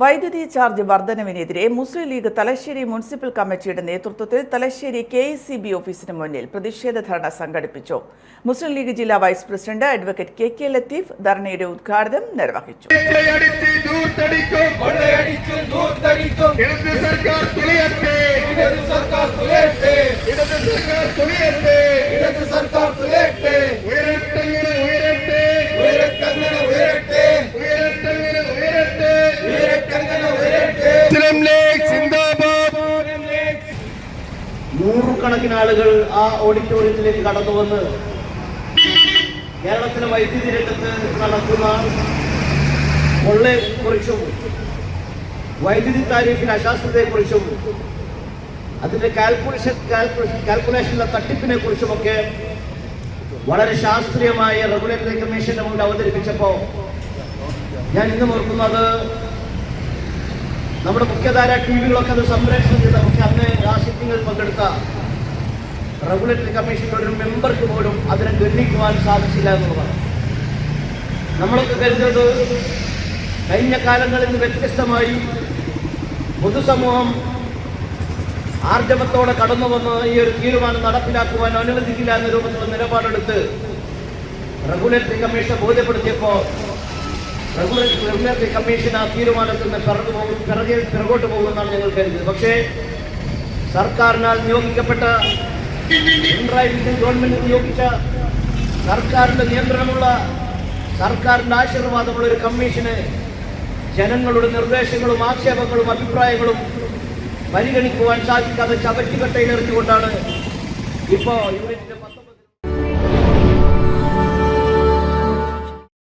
വൈദ്യുതി ചാർജ് വർധനവിനെതിരെ മുസ്ലിം league Thalassery municipal കമ്മിറ്റിയുടെ നേതൃത്വത്തിൽ തലശ്ശേരി കെ സി ബി ഓഫീസിന് മുന്നിൽ പ്രതിഷേധ ധർണ സംഘടിപ്പിച്ചു. മുസ്ലിം ലീഗ് ജില്ലാ vice president advocate K K Latheef ധർണയുടെ ഉദ്ഘാടനം നിർവഹിച്ചു. നൂറുകണക്കിന് ആളുകൾ ആ ഓഡിറ്റോറിയത്തിലേക്ക് കടന്നു വന്ന് കേരളത്തിലെ വൈദ്യുതി രംഗത്ത് നടക്കുന്ന കൊള്ളയെക്കുറിച്ചും വൈദ്യുതി താരീഫിന്റെ അശാസ്ത്രതയെക്കുറിച്ചും അതിന്റെ കാൽക്കുലേഷൻ കാൽക്കുലേഷനിലെ തട്ടിപ്പിനെ കുറിച്ചുമൊക്കെ വളരെ ശാസ്ത്രീയമായ റെഗുലേറ്ററി കമ്മീഷന്റെ മുന്നിൽ അവതരിപ്പിച്ചപ്പോൾ ഞാൻ ഇന്നും ഓർക്കുന്നത് നമ്മുടെ മുഖ്യധാര ടി വികളൊക്കെ അത് സംപ്രേഷണം ചെയ്ത പക്ഷെ അന്ന് ആ സിറ്റിങ്ങിൽ പങ്കെടുത്ത റെഗുലേറ്ററി കമ്മീഷന്റെ ഒരു മെമ്പർക്ക് പോലും അതിനെ ഗണ്ണിക്കുവാൻ സാധിച്ചില്ല എന്നുള്ളതാണ് നമ്മളൊക്കെ കരുതുന്നത് കഴിഞ്ഞ കാലങ്ങളിൽ വ്യത്യസ്തമായി പൊതുസമൂഹം ആർജവത്തോടെ കടന്നു വന്ന് ഈ ഒരു തീരുമാനം നടപ്പിലാക്കുവാൻ അനുവദിക്കില്ല എന്ന രൂപത്തിലുള്ള നിലപാടെടുത്ത് റെഗുലേറ്ററി കമ്മീഷനെ ബോധ്യപ്പെടുത്തിയപ്പോൾ റെഗുലേറ്ററി കമ്മീഷൻ ആ തീരുമാനത്തിൽ നിന്ന് പിറകു പോകും പിറകെ പിറകോട്ട് പോകുമെന്നാണ് ഞങ്ങൾ കരുതിയത്. പക്ഷേ സർക്കാരിനാൽ നിയോഗിക്കപ്പെട്ട പിണറായി വിജയൻ ഗവൺമെന്റ് നിയോഗിച്ച സർക്കാരിന്റെ നിയന്ത്രണമുള്ള സർക്കാരിന്റെ ആശീർവാദമുള്ള ഒരു കമ്മീഷന് ജനങ്ങളുടെ നിർദ്ദേശങ്ങളും ആക്ഷേപങ്ങളും അഭിപ്രായങ്ങളും പരിഗണിക്കുവാൻ സാധിക്കാതെ ചവറ്റുകട്ടയിലെറിഞ്ഞുകൊണ്ടാണ് ഇപ്പോ ഇപ്പോൾ യൂണിറ്റിന്റെ